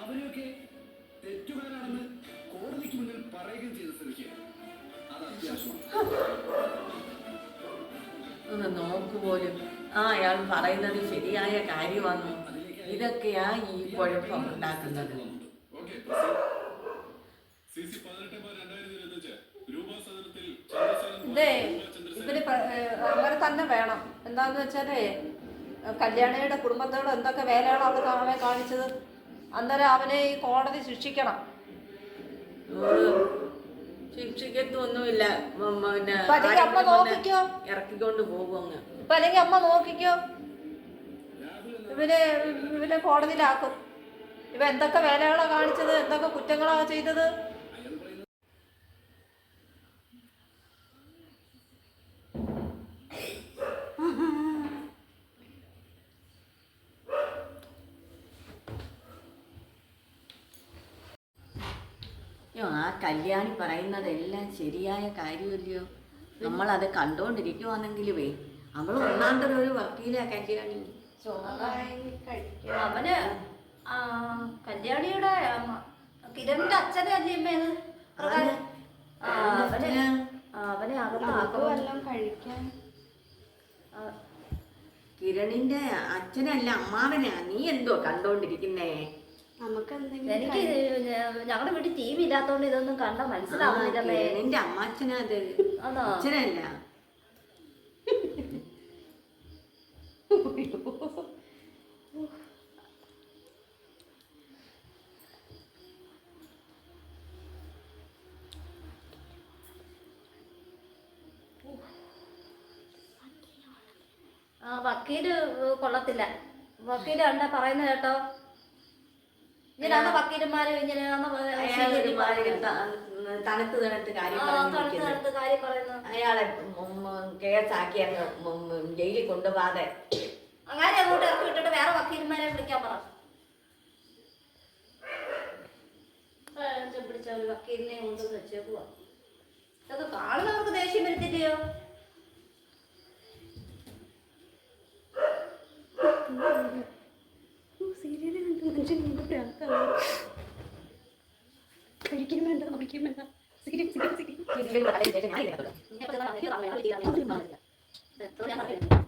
അവരെയൊക്കെ തെറ്റുകാരാണെന്ന് കോടതിക്ക് പോലും. ആ അയാൾ പറയുന്നത് ശരിയായ കാര്യമാണ്? ഇതൊക്കെയാ ഈ കുഴപ്പം ഉണ്ടാക്കുന്നത്. ഇവർ അവർ തന്നെ വേണം. എന്താന്ന് വെച്ചാലേ കല്യാണിയുടെ കുടുംബത്തോട് എന്തൊക്കെ വേലയാണ് അവൾ അവനെ കാണിച്ചത്? അന്നേരം അവനെ ഈ കോടതി ശിക്ഷിക്കണം. ശിക്ഷിക്കത്തൊന്നുമില്ല. അല്ലെങ്കിൽ അമ്മ നോക്കിക്കോ. ഇറക്കിക്കൊണ്ട് പോകും ഇപ്പൊ അല്ലെങ്കിൽ അമ്മ നോക്കിക്കോ. ഇവനെ ഇവനെ കോടതിയിലാക്കും. ഇവ എന്തൊക്കെ വേലകളാ കാണിച്ചത്? എന്തൊക്കെ കുറ്റങ്ങളാണ് ചെയ്തത്? അയ്യോ ആ കല്യാണി പറയുന്നതെല്ലാം ശരിയായ കാര്യമല്ലയോ? നമ്മളത് കണ്ടോണ്ടിരിക്കുവാണെങ്കിലുവേ അവൾ ഒന്നാന്തരം ഒരു വക്കീലാ കല്യാണി. അവന് കല്യാണിയുടെ കിരണിന്റെ അച്ഛനെ അല്ലേ അമ്മേത് അവന്? ആ, അവനെ അകത്താക്കും വല്ലതും കഴിക്കാൻ? കിരണിന്റെ അച്ഛനല്ല അമ്മാവനാ. നീ എന്തോ കണ്ടോണ്ടിരിക്കുന്നേ? നമുക്ക് എനിക്ക് ഞങ്ങളുടെ വീട്ടിൽ ടി വി ഇല്ലാത്തോണ്ട് ഇതൊന്നും കണ്ട മനസ്സിലാവുന്നില്ലേ എന്റെ അമ്മാച്ചനാ അത് അച്ഛനല്ല. വക്കീൽ കൊള്ളത്തില്ല. വക്കീൽ കണ്ട പറയുന്ന കേട്ടോ. വക്കീലന്മാര് തണുത്ത് തണുത്ത് കാര്യം അയാളെ കേസാക്കി അങ്ങ് ഉം ഉം ജയിലിൽ കൊണ്ടുപോകാതെ. അങ്ങനെ അങ്ങോട്ട് ഇറക്കി വിട്ടിട്ട് വേറെ വക്കീലന്മാരെ വിളിക്കാൻ പറ പിടിച്ച ഒരു വക്കീലിനെ കൊണ്ടുവന്ന് വെച്ചേക്കുവാ? ഇതൊക്കെ കാണുന്നവർക്ക് ദേഷ്യം വരുത്തില്ലയോ സീരിയൽ കണ്ട് മനുഷ്യൻ നമുക്ക് പ്രാന്താവും കഴിക്കാൻ വേണ്ട കുടിക്കാൻ വേണ്ട. സിഗരറ്റ് ഞാൻ പറയുന്നത്